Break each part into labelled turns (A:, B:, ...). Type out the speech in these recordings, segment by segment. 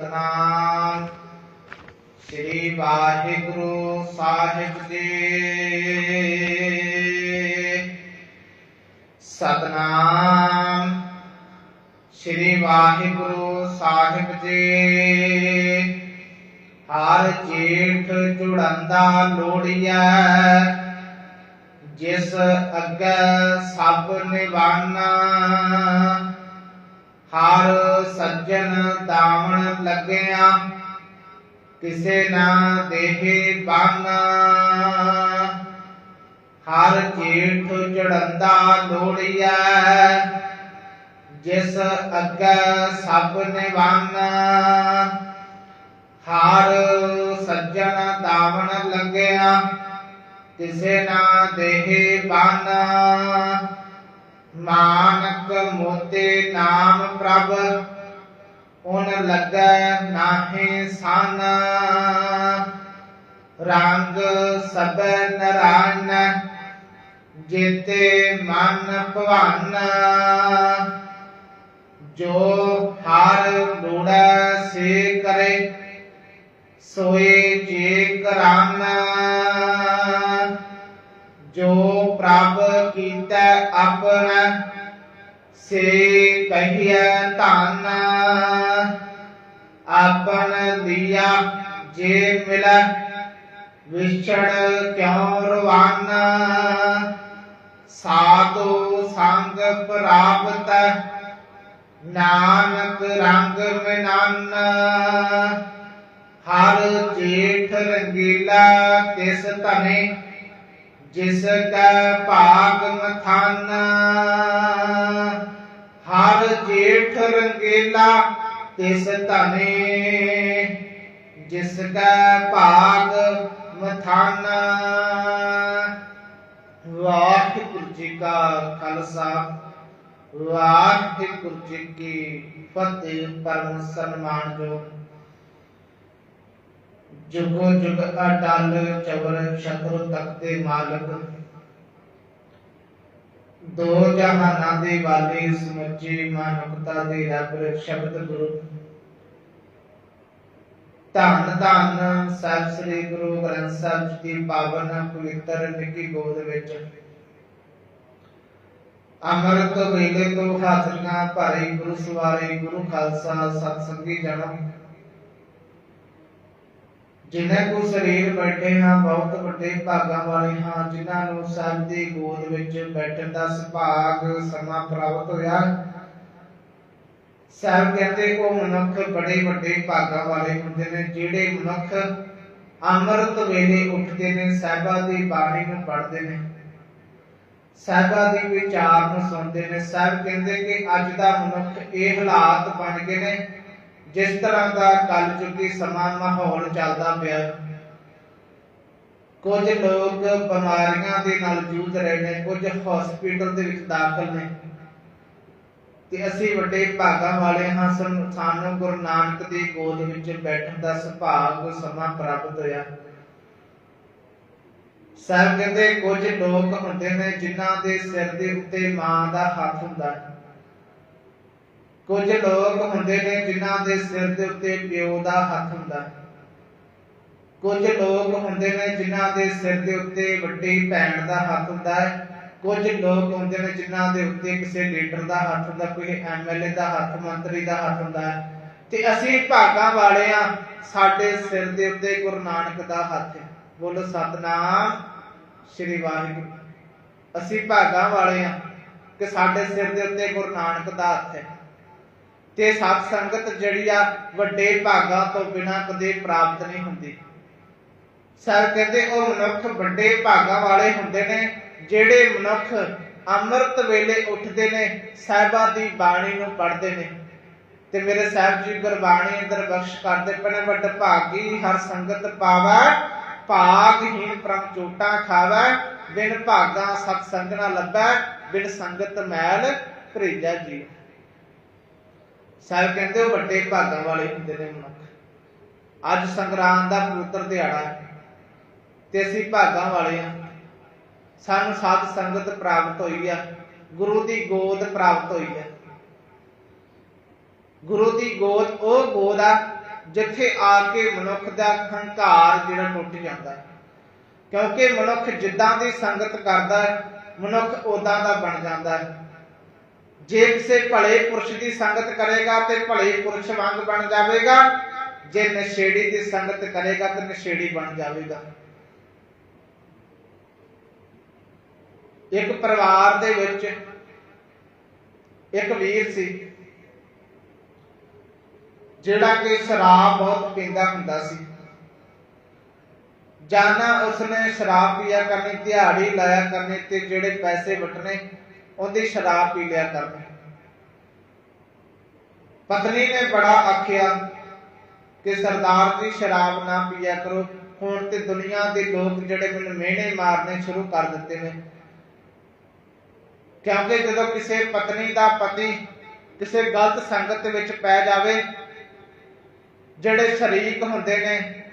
A: ਸਤਨਾਮ ਸ੍ਰੀ ਵਾਹਿਗੁਰੂ ਸਾਹਿਬ ਜੀ। ਸਤਨਾਮ। ਸ੍ਰੀ ਵਾਹਿਗੁਰੂ ਸਾਹਿਬ ਜੀ। ਹਰ ਜੇਠ ਜੁੜੰਦਾ ਲੋੜੀਐ। ਜਿਸ ਅੱਗੇ ਸਭ ਨਿਵਾਨਾ। ਹਰ ਸੱਜਣ ਦਾਵਣ ਲੱਗਿਆ, ਕਿਸੇ ਨਾ ਦੇਹੇ ਬਾਨਾ। ਹਰ ਜੇਠ ਚੜੰਦਾ ਲੋੜੀਐ, ਜਿਸ ਅੱਗੇ ਸਭ ਨਿਵਾਨਾ ਹਰ ਸੱਜਣ ਦਾਵਣ ਲੱਗਿਆ, ਕਿਸੇ ਨਾ ਦੇਹੇ ਬਾਨਾ। ਮਾਨਕ ਮੋਤੇ ਨਾਮ ਪ੍ਰਭ ਹੁਣ ਲੱਗੈ ਨਾਹੀ ਸਨ। ਰੰਗ ਸਬੈ ਨਰਾਨ ਜੇਤੇ ਮਨ ਭਵਨ। ਜੋ ਹਰ ਲੋੜੈ ਸੇ ਕਰੇ, ਸੋਏ ਜੇ ਕਰਾਨ ਜੋ ਪ੍ਰਭ ਕੀਤਾ ਆਪਣਾ, ਸੇ ਕਹੀਐ ਧਨ। ਆਪਨ ਲਿਆ ਜੇ ਮਿਲੈ, ਵਿਛੜ ਕਿਉ ਰਵਾਨਾ? ਸਾਧੂ ਸੰਗ ਪ੍ਰਾਪਤ, ਨਾਨਕ ਰੰਗ ਮਿਨਨ। ਹਰ ਜੇਠ ਰੰਗੀਲਾ ਤਿਸ ਧਨੇ। ਜਿਸ ਕੈ ਭਾਗ ਮਥਾਨ ਹਰ ਜੇਠ ਰੰਗੀਲਾ ਤਿਸ ਧਨੇ, ਜਿਸ ਕੈ ਭਾਗ ਮਥਾਨ ਵਾਹਿਗੁਰੂ ਜੀ ਕਾ ਖਾਲਸਾ, ਵਾਹਿਗੁਰੂ ਜੀ ਕੀ ਫਤਿਹ, ਪਰਮ ਸਨਮਾਨ ਜੋ ਜੁਗੋ ਜੁਗ ਅਟਲ, ਚਵਰ ਛਤਰ ਤਖਤੇ ਮਾਲਕ। ਦੋ ਜਹਾਨਾਂ ਦੇ ਵਾਲੇ ਸਮੁੱਚੇ ਮਾਨਵਤਾ ਦੇ ਰੱਬ ਸ਼ਬਦ ਗੁਰੂ। ਧੰਨ ਧੰਨ ਸਾਹਿਬ ਸ੍ਰੀ ਗੁਰੂ ਗ੍ਰੰਥ ਸਾਹਿਬ ਜੀ ਦੀ ਪਾਵਨ ਪਵਿੱਤਰ ਨਿੱਕੀ ਗੋਦ ਵਿੱਚ। ਅੰਮ੍ਰਿਤ ਵੇਲੇ ਤੋਂ ਹਾਜ਼ਰੀਆਂ ਭਰੇ ਗੁਰੂ ਸਵਾਰੇ ਗੁਰੂ ਖਾਲਸਾ ਸਤਸੰਗੀ ਜਨਮ ਜਿਨ੍ਹਾਂ ਕੋ ਸਰੀਰ ਬੈਠੇ ਹਾਂ, ਬਹੁਤ ਵੱਡੇ ਭਾਗਾਂ ਵਾਲੇ ਹਾਂ, ਜਿਨ੍ਹਾਂ ਨੂੰ ਸਾਹਿਬ ਦੀ ਗੋਦ ਵਿੱਚ ਬੈਠਣ ਦਾ ਸੁਭਾਗ ਸਮਾਂ ਪ੍ਰਾਪਤ ਹੋਇਆ। ਸਾਹਿਬ ਕਹਿੰਦੇ ਉਹ ਮਨੁੱਖ ਬੜੇ ਵੱਡੇ ਭਾਗਾਂ ਵਾਲੇ ਹੁੰਦੇ ਨੇ, ਜਿਹੜੇ ਮਨੁੱਖ ਅੰਮ੍ਰਿਤ ਵੇਲੇ ਉੱਠਦੇ ਨੇ ਸਾਹਿਬਾਂ ਦੀ ਬਾਣੀ ਨੂੰ ਪੜ੍ਹਦੇ ਨੇ। ਸਾਹਿਬਾਂ ਦੀ ਵਿਚਾਰ ਨੂੰ ਸੁਣਦੇ ਨੇ। ਸਾਹਿਬ ਕਹਿੰਦੇ ਕਿ ਅੱਜ ਦਾ ਮਨੁੱਖ ਇਹ ਹਾਲਾਤ ਬਣ ਗਏ ਨੇ ਜਿਸ ਤਰ੍ਹਾਂ ਦਾ ਕੱਲ ਚੁੱਕੀ ਸਮਾਂ ਮਾਹੌਲ ਚੱਲਦਾ ਪਿਆ, ਕੁਝ ਲੋਕ ਬਿਮਾਰੀਆਂ ਦੇ ਨਾਲ ਜੂਝ ਰਹੇ ਨੇ, ਕੁਝ ਹਸਪੀਟਲ ਦੇ ਵਿੱਚ ਦਾਖਲ ਨੇ। ਤੇ ਅਸੀਂ ਵੱਡੇ ਭਾਗਾਂ ਵਾਲੇ ਹਾਂ, ਸਾਨੂੰ ਗੁਰੂ ਨਾਨਕ ਦੀ ਗੋਦ ਵਿੱਚ ਬੈਠਣ ਦਾ ਸੁਭਾਗ ਸਮਾਂ ਪ੍ਰਾਪਤ ਹੋਇਆ। ਸਾਹਿਬ ਕਹਿੰਦੇ ਕੁਝ ਲੋਕ ਹੁੰਦੇ ਨੇ ਜਿਨ੍ਹਾਂ ਦੇ ਸਿਰ ਦੇ ਉੱਤੇ ਮਾਂ ਦਾ ਹੱਥ ਹੁੰਦਾ ਹੈ। ਕੁਝ ਲੋਕ ਹੁੰਦੇ ਨੇ ਜਿਨ੍ਹਾਂ ਦੇ ਸਿਰ ਦੇ ਉੱਤੇ ਪਿਓ ਦਾ ਹੱਥ ਹੁੰਦਾ। ਹੈ ਕੁਝ ਲੋਕ ਹੁੰਦੇ ਨੇ ਜਿਨ੍ਹਾਂ ਦੇ ਸਿਰ ਦੇ ਉੱਤੇ ਵੱਡੀ ਭੈਣ ਦਾ ਹੱਥ ਹੁੰਦਾ ਹੈ। ਕੁਝ ਲੋਕ ਹੁੰਦੇ ਨੇ ਜਿਨ੍ਹਾਂ ਦੇ ਉੱਤੇ ਕਿਸੇ ਲੀਡਰ ਦਾ ਹੱਥ ਹੁੰਦਾ, ਕੋਈ ਐਮਐਲਏ ਦਾ ਹੱਥ, ਮੰਤਰੀ ਦਾ ਹੱਥ ਹੁੰਦਾ ਹੈ। ਤੇ ਅਸੀਂ ਭਾਗਾਂ ਵਾਲੇ ਆ ਸਾਡੇ ਸਿਰ ਦੇ ਉੱਤੇ ਗੁਰੂ ਨਾਨਕ ਦਾ ਹੱਥ ਹੈ। ਬੋਲੋ ਸਤਨਾਮ ਸ੍ਰੀ ਵਾਹਿਗੁਰੂ। ਅਸੀਂ ਭਾਗਾਂ ਵਾਲੇ ਆ ਕਿ ਸਾਡੇ ਸਿਰ ਦੇ ਉੱਤੇ ਗੁਰੂ ਨਾਨਕ ਦਾ ਹੱਥ ਹੈ। ਤੇ ਸਤ ਸੰਗਤ ਜਿਹੜੀ ਆ ਵੱਡੇ ਭਾਗਾਂ ਤੋਂ ਬਿਨਾਂ ਕਦੇ ਪ੍ਰਾਪਤ ਨਹੀਂ ਹੁੰਦੀ। ਸਰ ਕਹਿੰਦੇ ਉਹ ਮਨੁੱਖ ਵੱਡੇ ਭਾਗਾਂ ਵਾਲੇ ਹੁੰਦੇ ਨੇ, ਜਿਹੜੇ ਮਨੁੱਖ ਅੰਮ੍ਰਿਤ ਵੇਲੇ ਉੱਠਦੇ ਨੇ, ਸਾਹਿਬਾਂ ਦੀ ਬਾਣੀ ਨੂੰ ਪੜ੍ਹਦੇ ਨੇ। ਤੇ ਮੇਰੇ ਸਾਹਿਬ ਜੀ ਗੁਰਬਾਣੀ ਅੰਦਰ ਬਖਸ਼ ਕਰਦੇ ਪਨੇ ਵੱਡ ਭਾਗੀ ਹਰ ਸੰਗਤ ਪਾਵੈ ਭਾਗਹੀਨ ਪ੍ਰਮ ਚੋਟਾਂ ਖਾਵੈ, ਬਿਨ ਭਾਗਾ ਸਤ ਸੰਗਣਾ ਲੱਭੈ, ਬਿਨ ਸੰਗਤ ਮੈਲ ਭਰੀਜਾ ਜੀ ਸਾਹਿਬ ਕਹਿੰਦੇ ਉਹ ਵੱਡੇ ਭਾਗਾਂ ਵਾਲੇ ਹੁੰਦੇ ਨੇ ਮਨੁੱਖ। ਅੱਜ ਸੰਗਰਾਮ ਦਾ ਪਵਿੱਤਰ ਦਿਹਾੜਾ ਹੈ ਤੇ ਅਸੀਂ ਭਾਗਾਂ ਵਾਲੇ ਆ ਸਾਨੂੰ ਸਾਧ ਸੰਗਤ ਪ੍ਰਾਪਤ ਹੋਈ ਆ। ਗੁਰੂ ਦੀ ਗੋਦ ਪ੍ਰਾਪਤ ਹੋਈ ਆ। ਗੁਰੂ ਦੀ ਗੋਦ, ਉਹ ਗੋਦ ਆ ਜਿੱਥੇ ਆ ਕੇ ਮਨੁੱਖ ਦਾ ਹੰਕਾਰ ਜਿਹੜਾ ਟੁੱਟ ਜਾਂਦਾ ਹੈ। ਕਿਉਂਕਿ ਮਨੁੱਖ ਜਿੱਦਾਂ ਦੀ ਸੰਗਤ ਕਰਦਾ ਹੈ, ਮਨੁੱਖ ਉਦਾਂ ਦਾ ਬਣ ਜਾਂਦਾ ਹੈ। ਜੇ ਕਿਸੇ ਭਲੇ ਪੁਰਸ਼ ਦੀ ਸੰਗਤ ਕਰੇਗਾ ਤੇ ਭਲੇ ਪੁਰਸ਼ ਵਾਂਗ ਬਣ ਜਾਵੇਗਾ। ਜੇ ਨਸ਼ੇੜੀ ਦੀ ਸੰਗਤ ਕਰੇਗਾ ਤਾਂ ਨਸ਼ੇੜੀ ਬਣ ਜਾਵੇਗਾ। ਇੱਕ ਪਰਿਵਾਰ ਦੇ ਵਿੱਚ ਇੱਕ ਵੀਰ ਸੀ, ਜਿਹੜਾ ਕਿ ਸ਼ਰਾਬ ਬਹੁਤ ਪੀਂਦਾ ਹੁੰਦਾ ਸੀ। ਜਾਨਾ ਉਸਨੇ ਸ਼ਰਾਬ ਪੀਆ ਕਰਨੀ, ਦਿਹਾੜੀ ਲਾਇਆ ਕਰਨੀ ਤੇ ਜਿਹੜੇ ਪੈਸੇ ਵਟਣੇ ਉਹਦੀ ਸ਼ਰਾਬ ਪੀ ਲਿਆ ਕਰਨੀ ਪਤਨੀ ਨੇ ਬੜਾ ਆਖਿਆ ਕਿ ਸਰਦਾਰ ਜੀ ਸ਼ਰਾਬ ਨਾ ਪੀਆ ਕਰੋ। ਹੁਣ ਤੇ ਦੁਨੀਆ ਦੇ ਲੋਕ ਜਿਹੜੇ ਮੈਨੂੰ ਮਿਹਣੇ ਮਾਰਨੇ ਸ਼ੁਰੂ ਕਰ ਦਿੱਤੇ ਨੇ। ਕਿਉਂਕਿ ਜਦੋਂ ਕਿਸੇ ਪਤਨੀ ਦਾ ਪਤੀ ਕਿਸੇ ਗਲਤ ਸੰਗਤ ਵਿੱਚ ਪੈ ਜਾਵੇ, ਜਿਹੜੇ ਸ਼ਰੀਕ ਹੁੰਦੇ ਨੇ,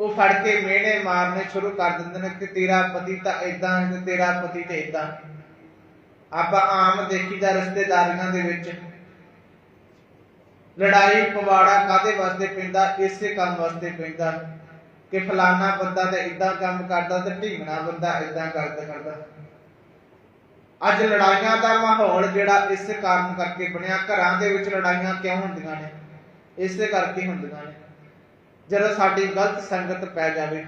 A: ਉਹ ਫੜ ਕੇ ਮਿਹਣੇ ਮਾਰਨੇ ਸ਼ੁਰੂ ਕਰ ਦਿੰਦੇ ਨੇ ਕਿ ਤੇਰਾ ਪਤੀ ਤਾਂ ਇਦਾਂ ਤੇ ਤੇਰਾ ਪਤੀ ਤੇ ਇਦਾਂ ਆਪਾਂ ਆਮ ਦੇਖੀਦਾ ਰਿਸ਼ਤੇਦਾਰੀਆਂ ਦੇ ਵਿੱਚ। ਲੜਾਈ ਪਵਾੜਾ ਕਾਦੇ ਵਾਸਤੇ ਪੈਂਦਾ, ਇਸੇ ਕੰਮ ਵਾਸਤੇ ਪੈਂਦਾ ਕਿ ਫਲਾਨਾ ਬੰਦਾ ਤੇ ਇਦਾਂ ਕੰਮ ਕਰਦਾ ਤੇ ਢੀਂਗਣਾ ਬੰਦਾ ਇਦਾਂ ਕਰਦਾ ਕਰਦਾ। ਅੱਜ ਲੜਾਈਆਂ ਦਾ ਮਾਹੌਲ ਜਿਹੜਾ ਇਸ ਕਾਰਨ ਕਰਕੇ ਬਣਿਆ, ਘਰਾਂ ਦੇ ਵਿੱਚ ਲੜਾਈਆਂ ਕਿਉਂ ਹੁੰਦੀਆਂ ਨੇ? ਇਸੇ ਕਰਕੇ ਹੁੰਦੀਆਂ ਨੇ। ਜਦੋਂ ਸਾਡੀ ਗਲਤ ਸੰਗਤ ਪੈ ਜਾਵੇ,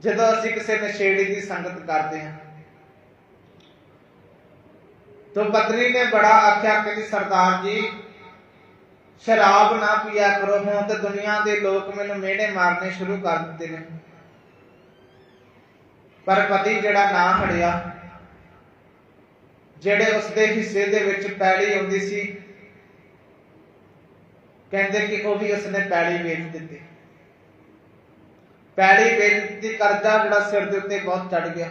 A: ਜਦੋਂ ਅਸੀਂ ਕਿਸੇ ਨਸ਼ੇੜੀ ਦੀ ਸੰਗਤ ਕਰਦੇ ਹਾਂ ਤਾਂ ਪਤਨੀ ਨੇ ਬੜਾ ਆਖਿਆ ਕਿ ਸਰਦਾਰ ਜੀ, ਸ਼ਰਾਬ ਨਾ ਪੀਆ ਕਰੋ, ਹੁਣ ਤੇ ਦੁਨੀਆ ਦੇ ਲੋਕ ਮੈਨੂੰ ਮਿਹਣੇ ਮਾਰਨੇ ਸ਼ੁਰੂ ਕਰ ਦਿੱਤੇ ਨੇ। ਪਰ ਪਤੀ ਜਿਹੜਾ ਨਾ ਹੜਿਆ ਜਿਹੜੇ ਉਸਦੇ ਹਿੱਸੇ ਦੇ ਵਿੱਚ ਪੈਲੀ ਆਉਂਦੀ ਸੀ, ਕਹਿੰਦੇ ਕਿ ਉਹ ਵੀ ਉਸਨੇ ਪੈਲੀ ਵੇਚ ਦਿੱਤੀ। ਪੈਲੀ ਵੇਚ ਦਿੱਤੀ ਕਰਜ਼ਾ ਜਿਹੜਾ ਸਿਰ ਦੇ ਉੱਤੇ ਬਹੁਤ ਚੜ ਗਿਆ।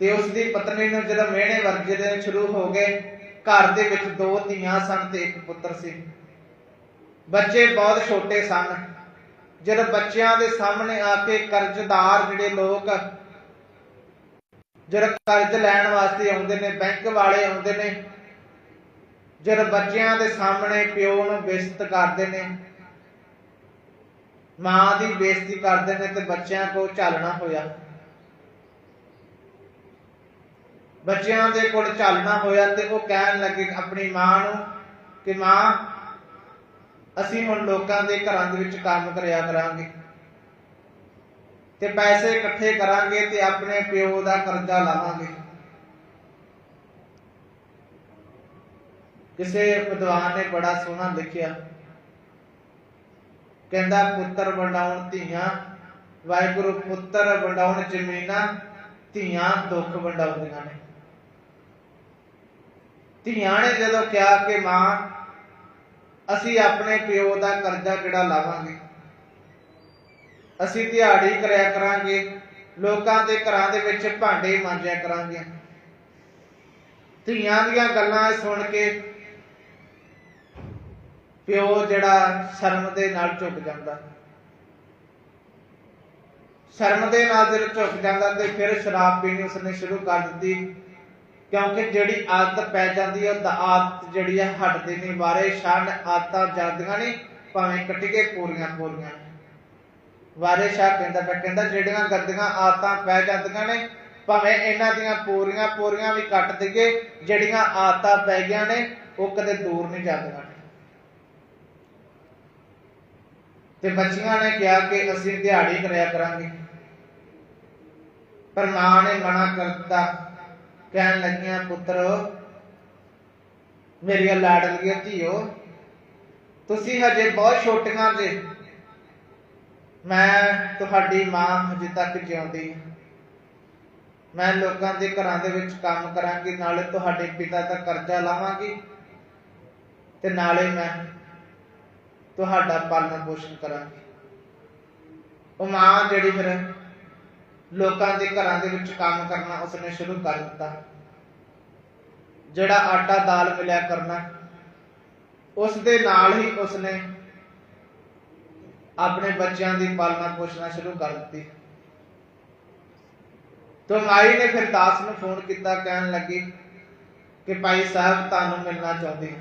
A: ਤੇ ਉਸ ਦੀ ਪਤਨੀ ਨੂੰ ਜਦੋਂ ਮਿਹਣੇ ਵਰਗੇ ਦੇ ਸ਼ੁਰੂ ਹੋ ਗਏ, ਘਰ ਦੇ ਵਿੱਚ ਦੋ ਧੀਆਂ ਸਨ ਤੇ ਇੱਕ ਪੁੱਤਰ ਸੀ। ਬੱਚੇ ਬਹੁਤ ਛੋਟੇ ਸਨ। ਜਦੋਂ ਬੱਚਿਆਂ ਦੇ ਸਾਹਮਣੇ ਆ ਕੇ ਕਰਜ਼ਦਾਰ ਜਿਹੜੇ ਲੋਕ ਜਦੋਂ ਕਰਜ਼ ਲੈਣ ਵਾਸਤੇ ਆਉਂਦੇ ਨੇ, ਬੈਂਕ ਵਾਲੇ ਆਉਂਦੇ ਨੇ, ਜਦੋਂ ਬੱਚਿਆਂ ਦੇ ਸਾਹਮਣੇ ਪਿਓ ਨੂੰ ਬੇਇੱਜ਼ਤ ਕਰਦੇ ਨੇ, ਮਾਂ ਦੀ ਬੇਇੱਜ਼ਤੀ ਕਰਦੇ ਨੇ ਤੇ ਬੱਚਿਆਂ ਕੋ ਝਾਲਣਾ ਹੋਇਆ। ਬੱਚਿਆਂ ਦੇ ਕੋਲ ਝਾਲਣਾ ਹੋਇਆ ਤੇ ਉਹ ਕਹਿਣ ਲੱਗੇ, ਆਪਣੀ ਮਾਂ ਨੂੰ ਕਿ ਮਾਂ, ਅਸੀਂ ਹੁਣ ਲੋਕਾਂ ਦੇ ਘਰਾਂ ਦੇ ਵਿੱਚ ਕੰਮ ਕਰਿਆ ਕਰਾਂਗੇ ਤੇ ਪੈਸੇ ਇਕੱਠੇ ਕਰਾਂਗੇ ਤੇ ਆਪਣੇ ਪਿਓ ਦਾ ਕਰਜ਼ਾ ਲਾਵਾਂਗੇ। ਕਿਸੇ ਵਿਦਵਾਨ ਨੇ ਬੜਾ ਸੋਹਣਾ ਲਿਖਿਆ, ਕਹਿੰਦਾ, ਪੁੱਤਰ ਵੰਡਾਉਣ ਧੀਆਂ, ਵਾਹਿਗੁਰੂ ਪੁੱਤਰ ਵੰਡਾਉਣ ਜ਼ਮੀਨਾਂ, ਧੀਆਂ ਦੁੱਖ ਵੰਡਾਉਂਦੀਆਂ ਨੇ। ਧੀਆਂ ਨੇ ਜਦੋਂ ਕਿਹਾ ਕਿ ਮਾਂ, ਅਸੀਂ ਆਪਣੇ ਪਿਓ ਦਾ ਕਰਜ਼ਾ ਕਿਹੜਾ ਲਾਵਾਂਗੇ? ਅਸੀਂ ਦਿਹਾੜੀ ਕਰਿਆ ਕਰਾਂਗੇ, ਲੋਕਾਂ ਦੇ ਘਰਾਂ ਦੇ ਵਿੱਚ ਭਾਂਡੇ ਮਾਂਜਿਆ ਕਰਾਂਗੇ। ਧੀਆਂ ਦੀਆਂ ਗੱਲਾਂ ਸੁਣ ਕੇ ਪਿਓ ਜਿਹੜਾ ਸ਼ਰਮ ਦੇ ਨਾਲ ਝੁਕ ਜਾਂਦਾ। ਸ਼ਰਮ ਦੇ ਨਾਲ ਜਦੋਂ ਝੁਕ ਜਾਂਦਾ ਤੇ ਫਿਰ ਸ਼ਰਾਬ ਪੀਣੀ ਉਸਨੇ ਸ਼ੁਰੂ ਕਰ ਦਿੱਤੀ। ਕਿਉਂਕਿ ਜਿਹੜੀ ਆਦਤ ਪੈ ਜਾਂਦੀ ਹੈ ਉਹ ਆਦਤ ਜਿਹੜੀ ਹੈ ਹਟਦੀ ਨਹੀਂ, ਵਾਰੇ ਸ਼ਾਨ ਆਦਤਾਂ ਜਾਂਦੀਆਂ ਨਹੀਂ, ਭਾਵੇਂ ਕੱਟੀਏ ਪੂਰੀਆਂ ਪੂਰੀਆਂ। ਵਾਰੇ ਸ਼ਾਹ ਕਹਿੰਦਾ ਪਿਆ, ਕਹਿੰਦਾ ਜਿਹੜੀਆਂ ਗੰਦੀਆਂ ਆਦਤਾਂ ਪੈ ਜਾਂਦੀਆਂ ਨੇ, ਭਾਵੇਂ ਇਹਨਾਂ ਦੀਆਂ ਪੂਰੀਆਂ ਪੂਰੀਆਂ ਵੀ ਕੱਟ ਦਈਏ, ਜਿਹੜੀਆਂ ਆਦਤਾਂ ਪੈ ਗਈਆਂ ਨੇ, ਉਹ ਕਦੇ ਦੂਰ ਨਹੀਂ ਜਾਂਦੀਆਂ। ਤੇ ਬੱਚੀਆਂ ਨੇ ਕਿਹਾ ਕਿ ਅਸੀਂ ਦਿਹਾੜੀ ਕਰਿਆ ਕਰਾਂਗੇ। ਪਰ ਮਾਂ ਨੇ ਮਨਾ ਕਰਤਾ ਕਹਿਣ ਲੱਗੀਆਂ, ਪੁੱਤਰ, ਮੇਰੀਆਂ ਲਾਡਲੀਆਂ ਧੀਓ, ਤੁਸੀਂ ਹਜੇ ਬਹੁਤ ਛੋਟੀਆਂ ਜੇ। ਮੈਂ ਤੁਹਾਡੀ ਮਾਂ ਹਜੇ ਤੱਕ ਜਿਉਂਦੀ। ਮੈਂ ਲੋਕਾਂ ਦੇ ਘਰਾਂ ਦੇ ਵਿੱਚ ਕੰਮ ਕਰਾਂਗੀ, ਨਾਲੇ ਤੁਹਾਡੇ ਪਿਤਾ ਦਾ ਕਰਜ਼ਾ ਲਾਵਾਂਗੀ, ਤੇ ਨਾਲੇ ਮੈਂ ਤੁਹਾਡਾ ਪਾਲਣ ਪੋਸ਼ਣ ਕਰਾਂਗੀ। ਉਹ ਮਾਂ ਜਿਹੜੀ ਫਿਰ ਲੋਕਾਂ ਦੇ ਘਰਾਂ ਦੇ ਵਿੱਚ ਕੰਮ ਕਰਨਾ ਉਸਨੇ ਸ਼ੁਰੂ ਕਰ ਦਿੱਤਾ। ਜਿਹੜਾ ਆਟਾ ਦਾਲ ਮਿਲਿਆ ਕਰਨਾ ਉਸ ਦੇ ਨਾਲ ਹੀ ਉਸਨੇ ਆਪਣੇ ਬੱਚਿਆਂ ਦੀ ਪਾਲਣਾ ਪੋਸ਼ਣਾ ਸ਼ੁਰੂ ਕਰ ਦਿੱਤੀ। ਤੋਂ ਮਾਈ ਨੇ ਫਿਰ ਦਾਸ ਨੂੰ ਫੋਨ ਕੀਤਾ, ਕਹਿਣ ਲੱਗੀ ਕਿ ਭਾਈ ਸਾਹਿਬ ਤੁਹਾਨੂੰ ਮਿਲਣਾ ਚਾਹੁੰਦੇ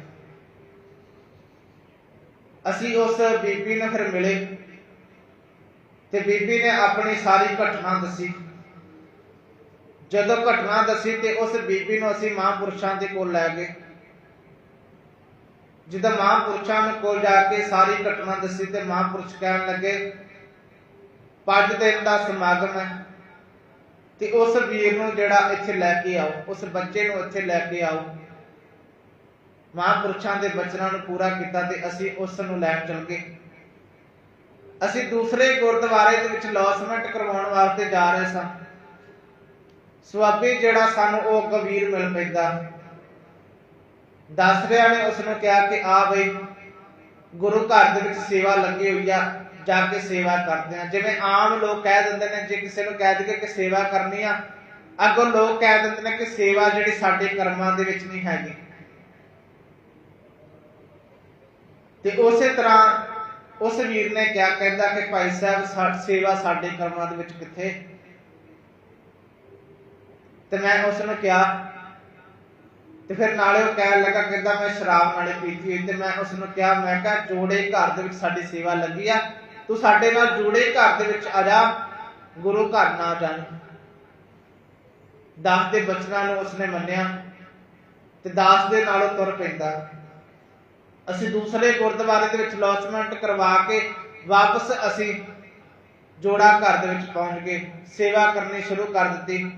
A: ਅਸੀਂ ਉਸ ਬੀਬੀ ਨੂੰ ਫਿਰ ਮਿਲੇ। ਤੇ ਬੀਬੀ ਨੇ ਆਪਣੀ ਸਾਰੀ ਘਟਨਾ ਦੱਸੀ। ਜਦੋਂ ਘਟਨਾ ਦੱਸੀ ਤੇ ਉਸ ਬੀਬੀ ਨੂੰ ਅਸੀਂ ਮਹਾਂਪੁਰਸ਼ਾਂ ਦੇ ਕੋਲ ਲੈ ਗਏ। ਜਦੋਂ ਮਹਾਂਪੁਰਸ਼ਾਂ ਦੇ ਕੋਲ ਜਾ ਕੇ ਸਾਰੀ ਘਟਨਾ ਦੱਸੀ ਤੇ ਮਹਾਂਪੁਰਸ਼ ਕਹਿਣ ਲੱਗੇ, ਪੰਜ ਦਿਨ ਦਾ ਸਮਾਗਮ ਹੈ। ਤੇ ਉਸ ਵੀਰ ਨੂੰ ਜਿਹੜਾ ਇੱਥੇ ਲੈ ਕੇ ਆਓ, ਉਸ ਬੱਚੇ ਨੂੰ ਇੱਥੇ ਲੈ ਕੇ ਆਓ। ਮਹਾਂਪੁਰਸ਼ਾਂ ਦੇ ਬਚਨਾਂ ਨੂੰ ਪੂਰਾ ਕੀਤਾ ਤੇ ਅਸੀਂ ਉਸ ਨੂੰ ਲੈਣ ਚੱਲ ਗਏ। ਅਸੀਂ ਦੂਸਰੇ ਗੁਰਦੁਆਰੇ ਦੇ ਵਿੱਚ ਲੌਸਮੈਂਟ ਕਰਵਾਉਣ ਵਾਸਤੇ ਜਾ ਰਹੇ ਸਾਂ। ਸਵਾਬੀ ਜਿਹੜਾ ਸਾਨੂੰ ਉਹ ਕਬੀਰ ਮਿਲ ਪੈਂਦਾ। ਦੱਸ ਨੇ ਉਸ ਨੂੰ ਕਿਹਾ ਕਿ ਆ ਬਈ, ਗੁਰੂ ਘਰ ਦੇ ਵਿੱਚ ਸੇਵਾ ਲੱਗੀ ਹੋਈ ਆ, ਜਾ ਕੇ ਸੇਵਾ ਕਰਦੇ ਆ। ਜਿਵੇਂ ਆਮ ਲੋਕ ਕਹਿ ਦਿੰਦੇ ਨੇ, ਜੇ ਕਿਸੇ ਨੂੰ ਕਹਿ ਦਈਏ ਕਿ ਸੇਵਾ ਕਰਨੀ ਆ, ਅੱਗੋਂ ਲੋਕ ਕਹਿ ਦਿੰਦੇ ਨੇ ਕਿ ਸੇਵਾ ਜਿਹੜੀ ਸਾਡੇ ਕਰਮਾਂ ਦੇ ਵਿੱਚ ਨਹੀਂ ਹੈਗੀ। ਤੇ ਉਸੇ ਤਰ੍ਹਾਂ ਉਸ ਵੀਰ ਨੇ ਕਿਹਾ, ਕਹਿੰਦਾ ਕਿ ਭਾਈ ਸਾਹਿਬ ਸੇਵਾ ਸਾਡੇ ਕਰਮਾਂ ਦੇ ਵਿੱਚ ਕਿੱਥੇ? ਤੇ ਮੈਂ ਉਸ ਨੂੰ ਕਿਹਾ, ਤੇ ਫਿਰ ਨਾਲੇ ਉਹ ਕਹਿਣ ਲੱਗਾ, ਕਹਿੰਦਾ ਮੈਂ ਸ਼ਰਾਬ ਨਾਲੇ ਪੀਤੀ ਹੋਈ, ਤੇ ਮੈਂ ਉਸ ਨੂੰ ਕਿਹਾ, ਮੈਂ ਕਿਹਾ, ਜੋੜੇ ਘਰ ਦੇ ਵਿੱਚ ਸਾਡੀ ਸੇਵਾ ਲੱਗੀ ਆ, ਤੂੰ ਸਾਡੇ ਨਾਲ ਜੋੜੇ ਘਰ ਦੇ ਵਿੱਚ ਆ ਜਾ, ਗੁਰੂ ਘਰ ਨਾ ਜਾਣ ਦਾਸ ਦੇ ਬਚਨਾਂ ਨੂੰ ਉਸਨੇ ਮੰਨਿਆ, ਤੇ ਦਾਸ ਦੇ ਨਾਲੋਂ ਤੁਰ ਪੈਂਦਾ। ਅਸੀਂ ਦੂਸਰੇ ਗੁਰਦੁਆਰੇ ਦੇ ਵਿੱਚ ਲੌਸਮੈਂਟ ਕਰਵਾ ਕੇ ਵਾਪਸ ਅਸੀਂ ਜੋੜਾ ਘਰ ਦੇ ਵਿੱਚ ਪਹੁੰਚ ਗਏ, ਸੇਵਾ ਕਰਨੀ ਸ਼ੁਰੂ ਕਰ ਦਿੱਤੀ।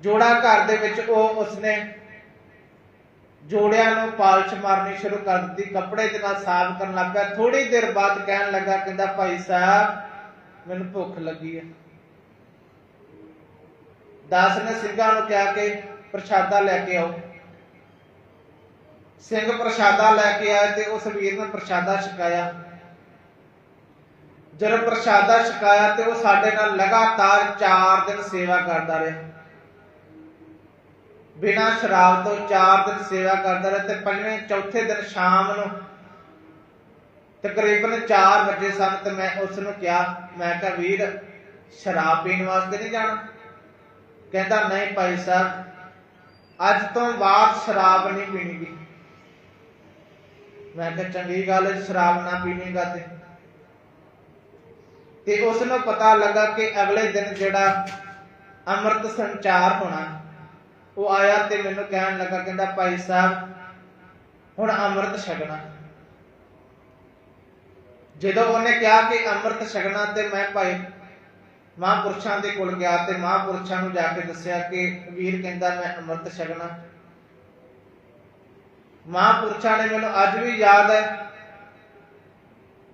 A: ਜੋੜਾ ਘਰ ਦੇ ਵਿੱਚ ਉਹ ਉਸਨੇ ਜੋੜਿਆਂ ਨੂੰ ਪਾਲਸ਼ ਮਾਰਨੀ ਸ਼ੁਰੂ ਕਰ ਦਿੱਤੀ, ਕੱਪੜੇ ਦੇ ਨਾਲ ਸਾਫ਼ ਕਰਨ ਲੱਗ ਪਿਆ। ਥੋੜੀ ਦੇਰ ਬਾਅਦ ਕਹਿਣ ਲੱਗਾ, ਕਹਿੰਦਾ, ਭਾਈ ਸਾਹਿਬ, ਮੈਨੂੰ ਭੁੱਖ ਲੱਗੀ ਹੈ। ਦਾਸ ਨੇ ਸਿੰਘਾਂ ਨੂੰ ਕਿਹਾ ਕਿ ਪ੍ਰਸ਼ਾਦਾ ਲੈ ਕੇ ਆਓ। ਸਿੰਘ ਪ੍ਰਸ਼ਾਦਾ ਲੈ ਕੇ ਆਏ ਤੇ ਉਸ ਵੀਰ ਨੇ ਪ੍ਰਸ਼ਾਦਾ ਛਕਾਇਆ। ਜਦੋਂ ਪ੍ਰਸ਼ਾਦਾ ਛਕਾਇਆ ਤੇ ਉਹ ਸਾਡੇ ਨਾਲ ਲਗਾਤਾਰ 4 ਦਿਨ ਸੇਵਾ ਕਰਦਾ ਰਿਹਾ। ਬਿਨਾਂ ਸ਼ਰਾਬ ਤੋਂ 4 ਦਿਨ ਸੇਵਾ ਕਰਦਾ ਰਿਹਾ ਤੇ ਪੰਜਵੇਂ ਚੌਥੇ ਦਿਨ ਸ਼ਾਮ ਨੂੰ ਤਕਰੀਬਨ 4 ਵਜੇ ਸਨ ਤੇ ਮੈਂ ਉਸ ਨੂੰ ਕਿਹਾ, ਮੈਂ ਕਿਹਾ, ਵੀਰ, ਸ਼ਰਾਬ ਪੀਣ ਵਾਸਤੇ ਨਹੀਂ ਜਾਣਾ? ਕਹਿੰਦਾ, ਨਹੀਂ ਭਾਈ ਸਾਹਿਬ, ਅੱਜ ਤੋਂ ਬਾਅਦ ਸ਼ਰਾਬ ਨਹੀਂ ਪੀਣੀਗੀ ਮੈਂ ਕਿਹਾ ਚੰਗੀ ਗੱਲ ਸ਼ਰਾਬ ਨਾ ਪੀਣੇਗਾ ਤੇ। ਤੇ ਉਸ ਨੂੰ ਪਤਾ ਲੱਗਾ ਕਿ ਅਗਲੇ ਦਿਨ ਜਿਹੜਾ ਅੰਮ੍ਰਿਤ ਸੰਚਾਰ ਹੋਣਾ, ਉਹ ਆਇਆ ਤੇ ਮੈਨੂੰ ਕਹਿਣ ਲੱਗਾ, ਕਹਿੰਦਾ ਭਾਈ ਸਾਹਿਬ, ਹੁਣ ਅੰਮ੍ਰਿਤ ਛਕਣਾ। ਜਦੋਂ ਉਹਨੇ ਕਿਹਾ ਕਿ ਅੰਮ੍ਰਿਤ ਛਕਣਾ ਤੇ ਮੈਂ ਭਾਈ ਮਹਾਂਪੁਰਸ਼ਾਂ ਦੇ ਕੋਲ ਗਿਆ ਤੇ ਮਹਾਂਪੁਰਸ਼ਾਂ ਨੂੰ ਜਾ ਕੇ ਦੱਸਿਆ ਕਿ ਵੀਰ ਕਹਿੰਦਾ ਮੈਂ ਅੰਮ੍ਰਿਤ ਛਕਣਾ। ਮਹਾਂਪੁਰਸ਼ਾਂ ਨੇ ਮੈਨੂੰ ਅੱਜ ਵੀ ਯਾਦ ਹੈ।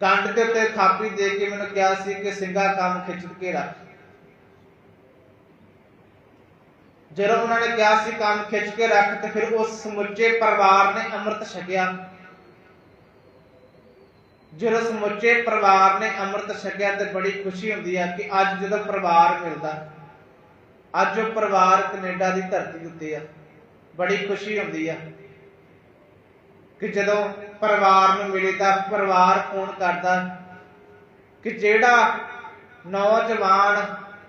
A: ਕੰਡ ਦੇ ਉੱਤੇ ਥਾਪੀ ਦੇ ਕੇ ਮੈਨੂੰ ਕਿਹਾ ਸੀ ਕਿ ਸਿੰਘਾ ਕੰਮ ਖਿੱਚ ਕੇ ਰੱਖ। ਜਦੋਂ ਉਹਨਾਂ ਨੇ ਕਿਹਾ ਸੀ ਕੰਮ ਖਿੱਚ ਕੇ ਰੱਖ, ਤੇ ਫਿਰ ਉਸ ਸਮੁੱਚੇ ਪਰਿਵਾਰ ਨੇ ਅੰਮ੍ਰਿਤ ਛਕਿਆ। ਜਦੋਂ ਸਮੁੱਚੇ ਪਰਿਵਾਰ ਨੇ ਅੰਮ੍ਰਿਤ ਛਕਿਆ, ਤੇ ਬੜੀ ਖੁਸ਼ੀ ਹੁੰਦੀ ਹੈ ਕਿ ਅੱਜ ਜਦੋਂ ਪਰਿਵਾਰ ਮਿਲਦਾ, ਅੱਜ ਉਹ ਪਰਿਵਾਰ ਕੈਨੇਡਾ ਦੀ ਧਰਤੀ ਉੱਤੇ ਆ। ਬੜੀ ਖੁਸ਼ੀ ਹੁੰਦੀ ਆ। ਕਿ ਜਦੋਂ ਪਰਿਵਾਰ ਨੂੰ ਮਿਲੇ ਤਾਂ ਪਰਿਵਾਰ ਫੋਨ ਕਰਦਾ ਕਿ ਜਿਹੜਾ ਨੌਜਵਾਨ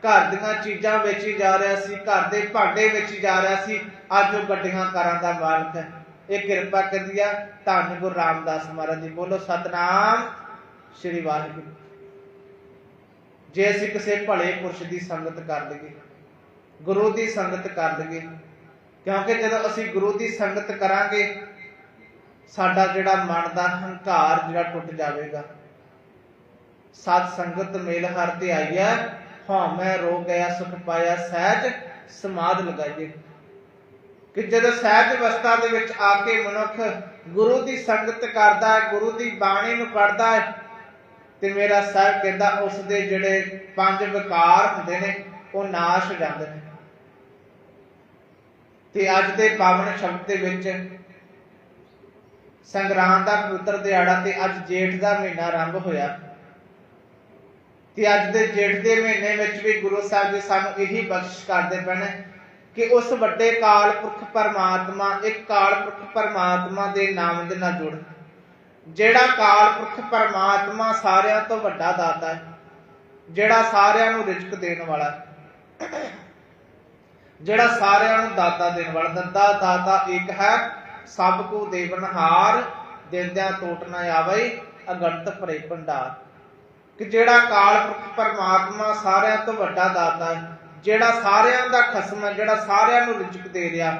A: ਘਰ ਦੀਆਂ ਚੀਜ਼ਾਂ ਵੇਚੀ ਜਾ ਰਿਹਾ ਸੀ, ਘਰ ਦੇ ਭਾਂਡੇ ਵੇਚੀ ਜਾ ਰਿਹਾ ਸੀ, ਅੱਜ ਉਹ ਗੱਡੀਆਂ ਕਾਰਾਂ ਦਾ ਮਾਲਕ ਹੈ। ਇਹ ਕਿਰਪਾ ਕਰਦੀ ਆ, ਧੰਨ ਗੁਰੂ ਰਾਮਦਾਸ ਮਹਾਰਾਜ ਜੀ। ਬੋਲੋ, ਸਤਨਾਮ ਸ੍ਰੀ ਵਾਹਿਗੁਰੂ। ਜੇ ਅਸੀਂ ਕਿਸੇ ਭਲੇ ਪੁਰਸ਼ ਦੀ ਸੰਗਤ ਕਰ ਲਈਏ, ਗੁਰੂ ਦੀ ਸੰਗਤ ਕਰ ਲਈਏ, ਕਿਉਂਕਿ ਜਦੋਂ ਅਸੀਂ ਗੁਰੂ ਦੀ ਸੰਗਤ ਕਰਾਂਗੇ ਸਾਡਾ ਜਿਹੜਾ ਮਨ ਦਾ ਹੰਕਾਰ ਜਿਹੜਾ ਟੁੱਟ ਜਾਵੇਗਾ। ਸਤ ਸੰਗਤ ਮੇਲ ਹਰ ਤੇ ਆਈਐ ਹਾਂ ਰੋ ਗਿਆ ਸੁਖ ਪਾਇਆ ਸਹਿਜ ਸਮਾਦ ਲਗਾਈਏ। ਕਿ ਜਦੋਂ ਸਹਿਜ ਅਵਸਥਾ ਦੇ ਵਿੱਚ ਆ ਕੇ ਮਨੁੱਖ ਗੁਰੂ ਦੀ ਸੰਗਤ ਕਰਦਾ ਹੈ, ਗੁਰੂ ਦੀ ਬਾਣੀ ਨੂੰ ਪੜਦਾ ਹੈ, ਤੇ ਮੇਰਾ ਸਾਹਿਬ ਕਹਿੰਦਾ ਉਸ ਦੇ ਜਿਹੜੇ ਪੰਜ ਵਿਕਾਰ ਹੁੰਦੇ ਨੇ, ਉਹ ਨਾਸ਼ ਹੋ ਜਾਂਦੇ ਨੇ। ਤੇ ਅੱਜ ਦੇ ਪਾਵਨ ਸ਼ਬਦ ਦੇ ਵਿੱਚ ਸੰਗਰਾਮ ਦਾ ਪਵਿੱਤਰ ਦਿਹਾੜਾ ਤੇ ਅੱਜ ਜੇਠ ਦਾ ਮਹੀਨਾ ਆਰੰਭ ਹੋਇਆ। ਤੇ ਅੱਜ ਦੇ ਜੇਠ ਦੇ ਮਹੀਨੇ ਵਿੱਚ ਵੀ ਗੁਰੂ ਸਾਹਿਬ ਜੀ ਸਾਨੂੰ ਇਹੀ ਬਖਸ਼ਿਸ਼ ਕਰਦੇ ਪਏ ਕਿ ਉਸ ਵੱਡੇ ਕਾਲ ਪੁਰਖ ਪਰਮਾਤਮਾ, ਇੱਕ ਕਾਲ ਪੁਰਖ ਪਰਮਾਤਮਾ ਦੇ ਨਾਮ ਦੇ ਨਾਲ ਜੁੜ ਜਿਹੜਾ ਕਾਲ ਪੁਰਖ ਪਰਮਾਤਮਾ ਸਾਰਿਆਂ ਤੋਂ ਵੱਡਾ ਦਾਤਾ ਹੈ, ਜਿਹੜਾ ਸਾਰਿਆਂ ਨੂੰ ਰਿਜ਼ਕ ਦੇਣ ਵਾਲਾ ਹੈ, ਜਿਹੜਾ ਸਾਰਿਆਂ ਨੂੰ ਦਾਤਾ ਦੇਣ ਵਾਲਾ ਦੰਦਾ ਦਾਤਾ ਇੱਕ ਹੈ ਸਭ ਕੋ ਦੇਵਨਹਾਰ, ਦਿੰਦਿਆਂ ਟੋਟ ਨਾ ਆਵੇ ਅਗਣਤ ਭਰੇ ਭੰਡਾਰ। ਕਿ ਜਿਹੜਾ ਕਾਲ ਪਰਮਾਤਮਾ ਸਾਰਿਆਂ ਤੋਂ ਵੱਡਾ ਦਾਤਾ ਹੈ, ਜਿਹੜਾ ਸਾਰਿਆਂ ਦਾ ਖਸਮ ਹੈ, ਜਿਹੜਾ ਸਾਰਿਆਂ ਨੂੰ ਰਿਜ਼ਕ ਦੇ ਰਿਹਾ।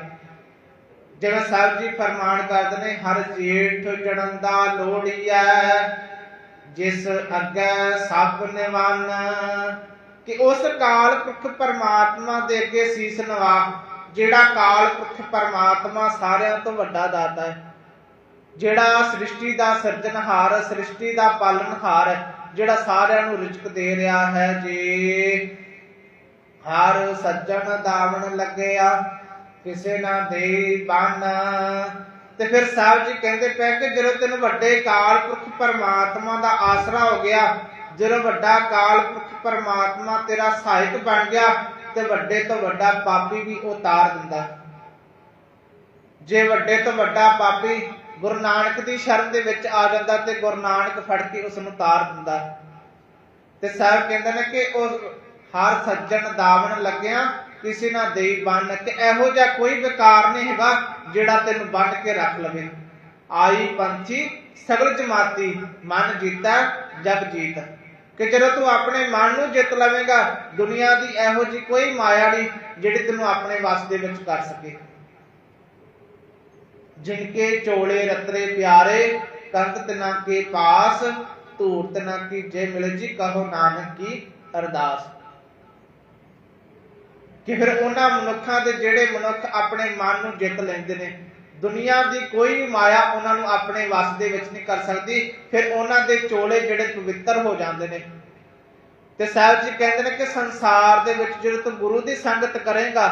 A: ਜਿਵੇਂ ਸਾਹਿਬ ਜੀ ਫਰਮਾਨ ਕਰਦੇ ਨੇ, ਹਰ ਜੇਠ ਜੜਨ ਦਾ ਲੋੜੀਐ ਜਿਸ ਅੱਗੇ ਸਭ ਨਿਵਾਨ। ਕਿ ਉਸ ਕਾਲ ਪੁਰਖ ਪਰਮਾਤਮਾ ਦੇ ਅੱਗੇ ਸੀਸ ਨਵਾ। ਜਿਹੜਾ ਕਾਲ ਪੁਰਖ ਪਰਮਾਤਮਾ ਸਾਰਿਆਂ ਤੋਂ ਵੱਡਾ ਦਾਤਾ ਹੈ, ਜਿਹੜਾ ਸ੍ਰਿਸ਼ਟੀ ਦਾ ਸਿਰਜਣਹਾਰ ਸ੍ਰਿਸ਼ਟੀ ਦਾ ਪਾਲਣਹਾਰ ਹੈ, ਜਿਹੜਾ ਸਾਰਿਆਂ ਨੂੰ ਰਿਜ਼ਕ ਦੇ ਰਿਹਾ ਹੈ ਜੀ। ਹਰ ਸੱਜਣ ਦਾਵਣ ਲੱਗਿਆ, ਕਿਸੇ ਨਾ ਦੇ ਬੰਨ। ਤੇ ਫਿਰ ਸਾਹਿਬ ਜੀ ਕਹਿੰਦੇ ਪਏ ਕਿ ਜਦੋਂ ਤੈਨੂੰ ਵੱਡੇ ਕਾਲ ਪੁਰਖ ਪਰਮਾਤਮਾ ਦਾ ਆਸਰਾ ਹੋ ਗਿਆ, ਜਦੋਂ ਵੱਡਾ ਕਾਲ ਪੁਰਖ ਪਰਮਾਤਮਾ ਤੇਰਾ ਸਹਾਇਕ ਬਣ ਗਿਆ ਤੇ ਵੱਡੇ ਤੋਂ ਵੱਡਾ ਪਾਪੀ ਵੀ ਉਹ ਦਿੰਦਾ। ਜੇ ਵੱਡੇ ਤੋਂ ਵੱਡਾ ਪਾਪੀ ਗੁਰੂ ਨਾਨਕ ਦੀ ਸ਼ਰਨ ਦੇ ਵਿੱਚ ਆ ਜਾਂਦਾ ਤੇ ਗੁਰੂ ਨਾਨਕ ਫੜ ਕੇ ਉਸ ਨੂੰ ਤਾਰ ਦਿੰਦਾ। ਤੇ ਸਾਹਿਬ ਕਹਿੰਦੇ ਨੇ ਕਿ ਉਹ ਹਰ ਸੱਜਣ ਦਾਵਣ ਲੱਗਿਆ, ਕਿਸੇ ਨਾ ਦੇਈ ਬੰਨ ਕਿ ਇਹੋ ਜਿਹਾ ਕੋਈ ਵਿਕਾਰ ਨਹੀਂ ਹੈਗਾ ਜਿਹੜਾ ਤੈਨੂੰ ਬੰਨ ਕੇ ਰੱਖ ਲਵੇ। ਆਈ ਪੰਛੀ ਸਗਲ ਜਮਾਤੀ, ਮਨ ਜੀਤਾ, ਜਗ ਜੀਤ। ਕਿ ਜਦੋਂ ਤੂੰ ਆਪਣੇ ਮਨ ਨੂੰ ਜਿੱਤ ਲਵੇਂਗਾ, ਦੁਨੀਆ ਦੀ ਇਹੋ ਜੀ ਕੋਈ ਮਾਇਆ ਨਹੀਂ ਜਿਹੜੀ ਤੈਨੂੰ ਆਪਣੇ ਵੱਸ ਦੇ ਵਿੱਚ ਕਰ ਸਕੇ। ਜਿਨਕੇ ਚੋਲੇ ਰਤਰੇ ਪਿਆਰੇ ਕੰਤ ਤਨਾ ਕੇ ਪਾਸ ਧੂਰ ਤਨਾ ਕੀ ਜੇ ਮਿਲੇ ਜੀ, ਕਹੋ ਨਾਨਕ ਕੀ ਅਰਦਾਸ। ਕਿ ਫਿਰ ਉਹਨਾਂ ਮਨੁੱਖਾਂ ਦੇ ਜਿਹੜੇ ਮਨੁੱਖ ਆਪਣੇ ਮਨ ਨੂੰ ਜਿੱਤ ਲੈਂਦੇ ਨੇ ਦੁਨੀਆ ਦੀ ਕੋਈ ਵੀ ਮਾਇਆ ਉਹਨਾਂ ਨੂੰ ਆਪਣੇ ਵੱਸ ਦੇ ਵਿੱਚ ਨਹੀਂ ਕਰ ਸਕਦੀ, ਫਿਰ ਉਹਨਾਂ ਦੇ ਚੋਲੇ ਜਿਹੜੇ ਪਵਿੱਤਰ ਹੋ ਜਾਂਦੇ ਨੇ। ਤੇ ਸਾਹਿਬ ਜੀ ਕਹਿੰਦੇ ਨੇ ਕਿ ਸੰਸਾਰ ਦੇ ਵਿੱਚ ਜਦੋਂ ਤੂੰ ਗੁਰੂ ਦੀ ਸੰਗਤ ਕਰੇਗਾ,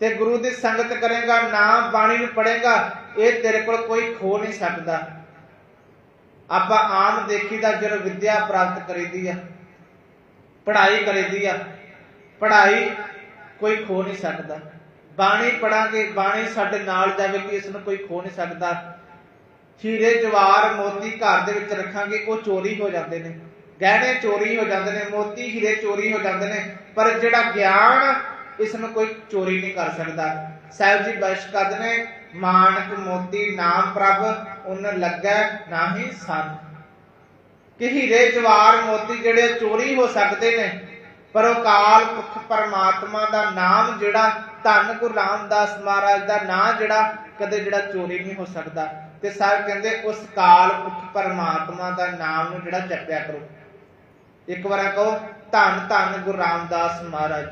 A: ਤੇ ਗੁਰੂ ਦੀ ਸੰਗਤ ਕਰੇਗਾ ਨਾਮ ਬਾਣੀ ਨੂੰ ਪੜੇਗਾ ਇਹ ਤੇਰੇ ਕੋਲ ਕੋਈ ਖੋ ਨਹੀਂ ਸਕਦਾ। ਆਪਾਂ ਆਮ ਦੇਖੀਦਾ ਜਦੋਂ ਵਿਦਿਆ ਪ੍ਰਾਪਤ ਕਰੀਦੀ ਆ, ਪੜ੍ਹਾਈ ਕਰੀਦੀ ਆ, ਪੜ੍ਹਾਈ ਕੋਈ ਖੋ ਨਹੀਂ ਸਕਦਾ। ਬਾਣੀ ਪੜਾਂਗੇ, ਬਾਣੀ ਸਾਡੇ ਨਾਲ ਜਾਵੇਗੀ ਇਸ ਨੂੰ ਕੋਈ ਖੋ ਨਹੀਂ ਸਕਦਾ। ਹੀਰੇ ਜਵਾਰ, ਮੋਤੀ ਘਰ ਦੇ ਵਿੱਚ ਰੱਖਾਂਗੇ, ਉਹ ਚੋਰੀ ਹੋ ਜਾਂਦੇ ਨੇ। ਗਹਿਣੇ ਚੋਰੀ ਹੋ ਜਾਂਦੇ ਨੇ, ਮੋਤੀ ਹੀਰੇ ਚੋਰੀ ਹੋ ਜਾਂਦੇ ਨੇ, ਪਰ ਜਿਹੜਾ ਗਿਆਨ ਇਸ ਨੂੰ ਕੋਈ ਚੋਰੀ ਨਹੀਂ ਕਰ ਸਕਦਾ। ਸਾਹਿਬ ਜੀ ਬਖਸ਼ ਕਰਦੇ ਨੇ, ਮਾਨਕ, ਮੋਤੀ, ਨਾਮ ਪ੍ਰਭ, ਉਨ ਲੱਗੈ ਨਾਹੀ ਸਨ ਕਿ ਹੀਰੇ, ਜਵਾਰ, ਮੋਤੀ ਜਿਹੜੇ ਚੋਰੀ ਹੋ ਸਕਦੇ ਨੇ, ਪਰ ਉਹ ਕਾਲ ਪੁਰਖ ਪਰਮਾਤਮਾ ਦਾ ਨਾਮ ਜਿਹੜਾ ਧੰਨ ਗੁਰੂ ਰਾਮਦਾਸ ਮਹਾਰਾਜ ਦਾ ਨਾਂ ਜਿਹੜਾ ਕਦੇ ਜਿਹੜਾ ਚੋਰੀ ਨਹੀਂ ਹੋ ਸਕਦਾ। ਤੇ ਸਾਹਿਬ ਕਹਿੰਦੇ, ਉਸ ਕਾਲ ਪੁਰਖ ਪਰਮਾਤਮਾ ਦਾ ਨਾਮ ਨੂੰ ਜਿਹੜਾ ਜਪਿਆ ਕਰੋ। ਇੱਕ ਵਾਰ ਕਹੋ, ਧੰਨ ਧੰਨ ਗੁਰੂ ਰਾਮਦਾਸ ਮਹਾਰਾਜ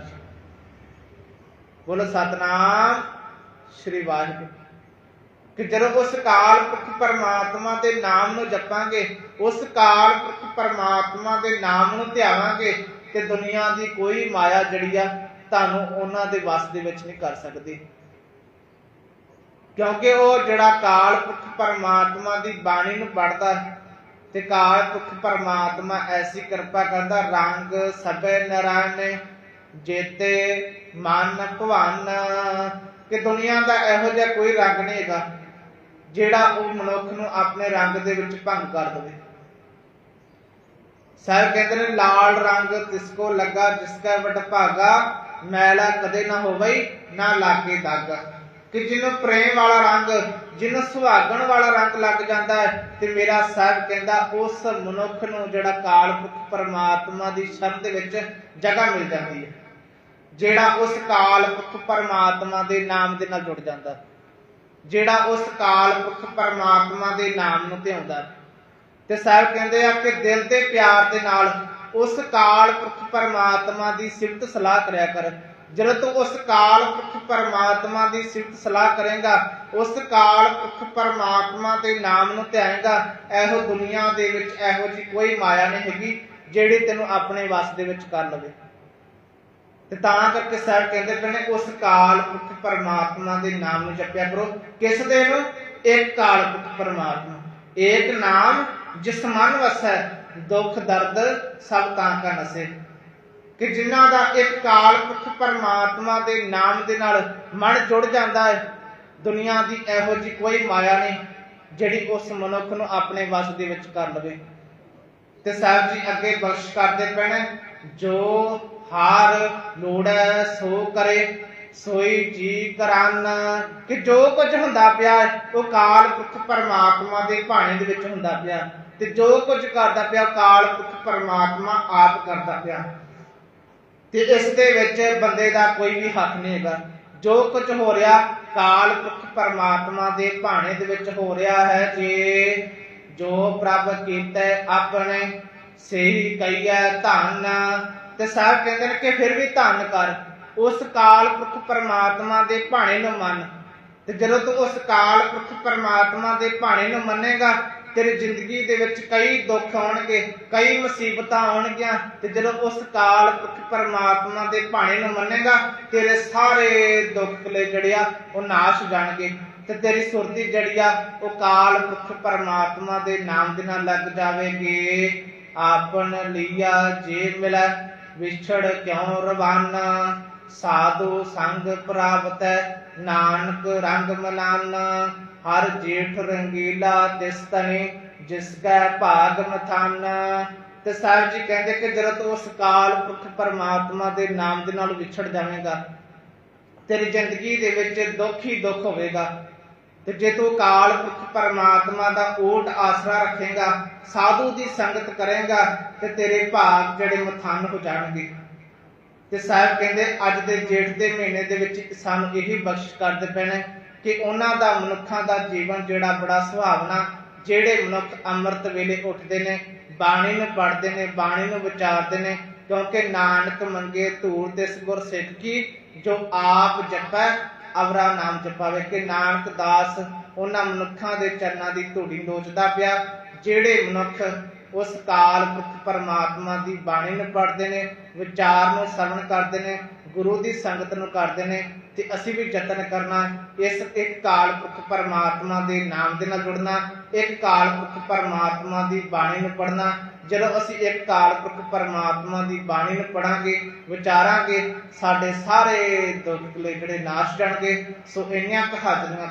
A: ਬੋਲੋ, ਸਤਨਾਮ ਸ੍ਰੀ ਵਾਹਿਗੁਰੂ। ਕਿ ਜਦੋਂ ਉਸ ਕਾਲ ਪੁਰਖ ਪਰਮਾਤਮਾ ਦੇ ਨਾਮ ਨੂੰ ਜਪਾਂਗੇ, ਉਸ ਕਾਲ ਪੁਰਖ ਪਰਮਾਤਮਾ ਦੇ ਨਾਮ ਨੂੰ ਧਿਆਵਾਂਗੇ, ਤੇ ਦੁਨੀਆ ਦੀ ਕੋਈ ਮਾਇਆ ਜਿਹੜੀ ਆ ਤੁਹਾਨੂੰ ਉਹਨਾਂ ਦੇ ਵਸ ਦੇ ਵਿੱਚ ਨਹੀਂ ਕਰ ਸਕਦੀ। ਕਿਉਂਕਿ ਉਹ ਜਿਹੜਾ ਕਾਲ ਪੁਰਖ ਪਰਮਾਤਮਾ ਦੀ ਬਾਣੀ ਨੂੰ ਪੜਦਾ ਤੇ ਕਾਲ ਪੁਰਖ ਪਰਮਾਤਮਾ ਐਸੀ ਕਿਰਪਾ ਕਰਦਾ, ਰੰਗ ਸਭੇ ਨਰਾਣੇ ਜੇਤੇ ਮਨ ਭਵਨ, ਕਿ ਦੁਨੀਆ ਦਾ ਇਹੋ ਜਿਹਾ ਕੋਈ ਰੰਗ ਨਹੀਂ ਹੈਗਾ, ਜਿਹੜਾ ਉਹ ਮਨੁੱਖ ਨੂੰ ਆਪਣੇ ਰੰਗ ਦੇ ਵਿੱਚ ਭੰਗ ਕਰ ਦੇਵੇ। ਸਾਹਿਬ ਕਹਿੰਦੇ ਨੇ, ਲਾਲ ਰੰਗ ਤਿਸ ਕੋ ਲੱਗਾ ਜਿਸ ਕਾ ਵਡ ਭਾਗਾ ਮੈਲਾ ਕਦੇ ਨਾ ਹੋਵੇ ਨਾ ਲਾਗੇ ਦਾਗਾ। ਕਿ ਜਿਹਨੂੰ ਪ੍ਰੇਮ ਵਾਲਾ ਰੰਗ ਜਿਹਨੂੰ ਸੁਹਾਗਣ ਵਾਲਾ ਰੰਗ ਲੱਗ ਜਾਂਦਾ ਹੈ, ਤੇ ਮੇਰਾ ਸਾਹਿਬ ਕਹਿੰਦਾ, ਉਸ ਮਨੁੱਖ ਨੂੰ ਜਿਹੜਾ ਕਾਲ ਪੁਰਖ ਪਰਮਾਤਮਾ ਦੀ ਸ਼ਰਨ ਦੇ ਵਿੱਚ ਜਗ੍ਹਾ ਮਿਲ ਜਾਂਦੀ ਹੈ, ਜਿਹੜਾ ਉਸ ਕਾਲ ਪਰਮਾਤਮਾ ਦੇ ਨਾਮ ਦੇ ਨਾਲ ਜੁੜ ਜਾਂਦਾ ਜਿਹੜਾ ਉਸ ਕਾਲ ਪੁਰਖ ਪਰਮਾਤਮਾ ਦੇ ਨਾਮ ਨੂੰ ਧਿਆਉਂਦਾ ਤੇ ਸਾਹਿਬ ਕਹਿੰਦੇ ਆ ਕਿ ਦਿਲ ਦੇ ਪਿਆਰ ਦੇ ਨਾਲ ਉਸ ਕਾਲ ਪੁਰਖ ਪਰਮਾਤਮਾ ਦੀ ਸਿਫਤ ਸਲਾਹ ਕਰਿਆ ਕਰ। ਜਦੋਂ ਤੂੰ ਉਸ ਕਾਲ ਪੁਰਖ ਪਰਮਾਤਮਾ ਦੀ ਸਿਫਤ ਸਲਾਹ ਕਰੇਗਾ, ਉਸ ਕਾਲ ਪੁਰਖ ਪਰਮਾਤਮਾ ਦੇ ਨਾਮ ਨੂੰ ਧਿਆਏਗਾ, ਇਹੋ ਦੁਨੀਆ ਦੇ ਵਿੱਚ ਇਹੋ ਜੀ ਕੋਈ ਮਾਇਆ ਨਹੀਂ ਹੈਗੀ ਜਿਹੜੀ ਤੈਨੂੰ ਆਪਣੇ ਵੱਸ ਦੇ ਵਿੱਚ ਕਰ ਲਵੇ। ਤੇ ਤਾਂ ਕਰਕੇ ਸਾਹਿਬ ਕਹਿੰਦੇ ਪਏ ਨੇ, ਉਸ ਕਾਲ ਪੁਰਖ ਪਰਮਾਤਮਾ ਦੇ ਨਾਮ ਨੂੰ ਜਪਿਆ ਕਰੋ। ਕਿਸ ਦੇ ਨੂੰ? ਇੱਕ ਕਾਲ ਪੁਰਖ ਪਰਮਾਤਮਾ। ਏਕ ਨਾਮ ਜਿਸ ਮਨ ਵਸੈ ਦੁੱਖ, ਦਰਦ ਸਭ ਤਾਂ ਕਾ ਨਸੇ। ਕਿ ਜਿਨ੍ਹਾਂ ਦਾ ਇੱਕ ਕਾਲ ਪੁਰਖ ਪਰਮਾਤਮਾ ਦੇ ਨਾਮ ਦੇ ਨਾਲ ਮਨ ਜੁੜ ਜਾਂਦਾ ਹੈ, ਦੁਨੀਆ ਦੀ ਇਹੋ ਜੀ ਕੋਈ ਮਾਇਆ ਨਹੀਂ ਜਿਹੜੀ ਉਸ ਮਨੁੱਖ ਨੂੰ ਆਪਣੇ ਵਸ ਦੇ ਵਿੱਚ ਕਰ ਲਵੇ। ਤੇ ਸਾਹਿਬ ਜੀ ਅੱਗੇ ਬਖਸ਼ ਕਰਦੇ ਪੈਣੇ, ਜੋ ਹਾਰ ਲੋੜੈ ਸੋ ਕਰੇ, ਸੋਈ ਜੀ ਕਰਨ। ਕਿ ਜੋ ਕੁਝ ਹੁੰਦਾ ਪਿਆ ਉਹ ਕਾਲ ਪੁਰਖ ਪਰਮਾਤਮਾ ਦੇ ਭਾਣੇ ਦੇ ਵਿੱਚ ਹੁੰਦਾ ਪਿਆ। ਤੇ ਜੋ ਕੁਝ ਕਰਦਾ ਪਿਆ, ਕਾਲ ਪੁਰਖ ਪਰਮਾਤਮਾ ਆਪ ਕਰਦਾ ਪਿਆ। ਤੇ ਇਸ ਦੇ ਵਿੱਚ ਬੰਦੇ ਦਾ ਕੋਈ ਵੀ ਹੱਥ ਨਹੀਂ ਹੈਗਾ। ਜੋ ਕੁਝ ਹੋ ਰਿਹਾ, ਕਾਲ ਪੁਰਖ ਪਰਮਾਤਮਾ ਦੇ ਭਾਣੇ ਦੇ ਵਿੱਚ ਹੋ ਰਿਹਾ ਹੈ ਜੇ ਜੋ ਪ੍ਰਭ ਕੀਤਾ ਆਪਣੇ ਸਹੀ ਕਈਐ ਧਨ, ਤੇ ਸਾਹਿਬ ਕਹਿੰਦੇ ਨੇ ਕਿ ਫਿਰ ਵੀ ਧੰਨ ਕਰ। ਉਸ ਕਾਲ ਪੁਰਖ ਪਰਮਾਤਮਾ ਦੇ ਭਾਣੇ ਨੂੰ ਮੰਨ। ਤੇ ਜਦੋਂ ਤੂੰ ਉਸ ਕਾਲ ਪੁਰਖ ਪਰਮਾਤਮਾ ਦੇ ਭਾਣੇ ਨੂੰ ਮੰਨੇਗਾ ਤੇਰੀ ਜ਼ਿੰਦਗੀ ਦੇ ਵਿੱਚ ਕਈ ਦੁੱਖ ਆਉਣਗੇ, ਕਈ ਮੁਸੀਬਤਾਂ ਆਉਣਗੀਆਂ ਤੇ ਜਦੋਂ ਉਸ ਕਾਲ ਪੁਰਖ ਪਰਮਾਤਮਾ ਦੇ ਭਾਣੇ ਨੂੰ ਮੰਨੇਗਾ, ਤੇਰੇ ਸਾਰੇ ਦੁੱਖ ਕਲੇ ਜੜਿਆ ਉਹ ਨਾਸ਼ ਜਾਣਗੇ। ਤੇ ਤੇਰੀ ਸੁਰਤੀ ਜੜਿਆ ਉਹ ਕਾਲ ਪੁਰਖ ਪਰਮਾਤਮਾ ਦੇ ਨਾਮ ਦੇ ਨਾਲ ਲੱਗ ਜਾਵੇਗੀ। ਆਪਨ ਲੀਆ ਜੇ ਮਿਲੈ, ਵਿਛੜ ਕਿਉ ਰਵਾਨਾ? ਸਾਧੂ ਸੰਗ ਪ੍ਰਾਪਤ, ਨਾਨਕ ਰੰਗ ਮਲਾਨਾ। ਹਰ ਜੇਠ ਰੰਗੀਲਾ ਤਿਸ ਤਨੇ ਜਿਸ ਕੈ ਭਾਗ ਮਥਾਨ। ਤੇ ਸਾਹਿਬ ਜੀ ਕਹਿੰਦੇ ਕਿ ਜਦੋਂ ਤੂੰ ਉਸ ਕਾਲ ਪੁਰਖ ਪਰਮਾਤਮਾ ਦੇ ਨਾਮ ਦੇ ਨਾਲ ਵਿਛੜ ਜਾਵੇਂਗਾ। ਤੇਰੀ ਜ਼ਿੰਦਗੀ ਦੇ ਵਿੱਚ ਦੁੱਖ ਹੀ ਦੁੱਖ ਹੋਵੇਗਾ। ਤੇ ਜੇ ਤੂੰ ਕਾਲ ਪੁਰਖ ਪਰਮਾਤਮਾ ਦਾ ਓਟ ਆਸਰਾ ਰੱਖੇਗਾ, ਸਾਧੂ ਦੀ ਸੰਗਤ ਕਰੇਗਾ, ਤੇ ਤੇਰੇ ਭਾਗ ਜਿਹੜੇ ਮਥਾਨ ਹੋ ਜਾਣਗੇ। ਤੇ ਸਾਹਿਬ ਕਹਿੰਦੇ, ਅੱਜ ਦੇ ਜੇਠ ਦੇ ਮਹੀਨੇ ਦੇ ਵਿੱਚ ਸਾਨੂੰ ਇਹੀ ਬਖਸ਼ ਕਰਦੇ ਪੈਣਾ। ਕਿ ਉਹਨਾਂ ਦਾ ਮਨੁੱਖਾਂ ਦਾ ਜੀਵਨ ਜਿਹੜਾ ਬੜਾ ਸੁਹਾਵਣਾ, ਜਿਹੜੇ ਮਨੁੱਖ ਅੰਮ੍ਰਿਤ ਵੇਲੇ ਉੱਠਦੇ ਨੇ, ਬਾਣੀ ਨੂੰ ਪੜ੍ਹਦੇ ਨੇ, ਬਾਣੀ ਨੂੰ ਵਿਚਾਰਦੇ ਨੇ, ਕਿਉਂਕਿ ਨਾਨਕ ਮੰਗੇ ਧੂੜ ਤੇ ਗੁਰ ਸਿੱਖ ਕੀ, ਜੋ ਆਪ ਜਪੈ, ਅਵਰਾ ਨਾਮ ਜਪਾਵੇ, ਕਿ ਨਾਨਕ ਦਾਸ ਉਹਨਾਂ ਮਨੁੱਖਾਂ ਦੇ ਚਰਨਾਂ ਦੀ ਧੂੜੀ ਲੋਚਦਾ ਪਿਆ, ਜਿਹੜੇ ਮਨੁੱਖ ਉਸ ਕਾਲ ਪੁਰਖ ਪਰਮਾਤਮਾ ਦੀ ਬਾਣੀ ਨੂੰ ਪੜ੍ਹਦੇ ਨੇ, ਵਿਚਾਰ ਨੂੰ ਸ਼ਰਵਣ ਕਰਦੇ ਨੇ, ਗੁਰੂ ਦੀ ਸੰਗਤ ਨੂੰ ਕਰਦੇ ਨੇ ਤੇ ਅਸੀਂ ਵੀ ਯਤਨ ਕਰਨਾ ਇਸ ਇੱਕ ਕਾਲ ਪੁਰਖ ਪਰਮਾਤਮਾ ਦੇ ਨਾਮ ਦੇ ਨਾਲ ਜੁੜਨਾ ਇੱਕ ਕਾਲ ਪੁਰਖ ਪਰਮਾਤਮਾ ਦੀ ਬਾਣੀ ਨੂੰ ਪੜ੍ਹਨਾ ਜਦੋਂ ਅਸੀਂ ਇੱਕ ਕਾਲ ਪੁਰਖ ਪਰਮਾਤਮਾ ਦੀ ਬਾਣੀ ਨੂੰ ਪੜਾਂਗੇ ਵਿਚਾਰਾਂਗੇ, ਸਾਡੇ ਸਾਰੇ ਦੁੱਖ ਜਿਹੜੇ ਨਾਸ਼ ਜਾਣਗੇ। ਸੋ ਇੰਨੀਆਂ ਕੁ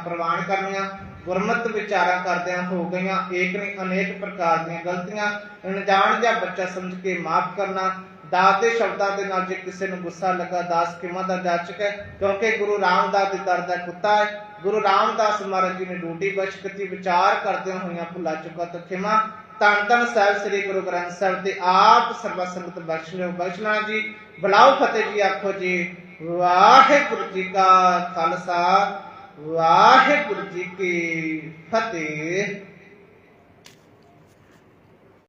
A: ਪ੍ਰਵਾਨ ਕਰਨੀਆਂ, ਗੁਰਮਤ ਵਿਚਾਰਾਂ ਕਰਦਿਆਂ ਹੋ ਗਈਆਂ। ਏਕ ਨਹੀਂ, ਅਨੇਕ ਪ੍ਰਕਾਰ ਦੀਆਂ ਗਲਤੀਆਂ। ਅਣਜਾਣ ਜਾਂ ਬੱਚਾ ਸਮਝ ਕੇ ਮਾਫ ਕਰਨਾ ਦਾਸ ਦੇ ਸ਼ਬਦਾਂ ਦੇ ਨਾਲ ਜੇ ਕਿਸੇ ਨੂੰ ਗੁੱਸਾ ਲੱਗਾ, ਦਾਸ ਕਿਵੇਂ ਦਾ ਜਾਚਕ ਹੈ? ਕਿਉਂਕਿ ਗੁਰੂ ਰਾਮਦਾਸ ਦੇ ਦਰ ਦਾ ਕੁੱਤਾ ਹੈ। ਗੁਰੂ ਰਾਮਦਾਸ ਮਹਾਰਾਜ ਜੀ ਨੇ ਡੂਟੀ ਬਖਸ਼ਕਤੀ ਵਿਚਾਰ ਕਰਦਿਆਂ ਹੋਈਆਂ ਭੁੱਲਾ ਚੁੱਕਾ ਤਾਂ ਖਿਮਾ। ਧੰਨ ਧੰਨ ਸਾਹਿਬ ਸ੍ਰੀ ਗੁਰੂ ਗ੍ਰੰਥ ਸਾਹਿਬ ਤੇ ਆਪ ਸਰਬ ਸੰਗਤ ਬਖਸ਼ ਲਿਓ। ਬਖਸ਼ਣਾ ਜੀ, ਬੁਲਾਓ ਫਤਿਹ ਜੀ, ਆਖੋ ਜੀ, ਵਾਹਿਗੁਰੂ ਜੀ ਕਾ ਖਾਲਸਾ, ਵਾਹਿਗੁਰੂ ਜੀ ਕੀ ਫਤਿਹ।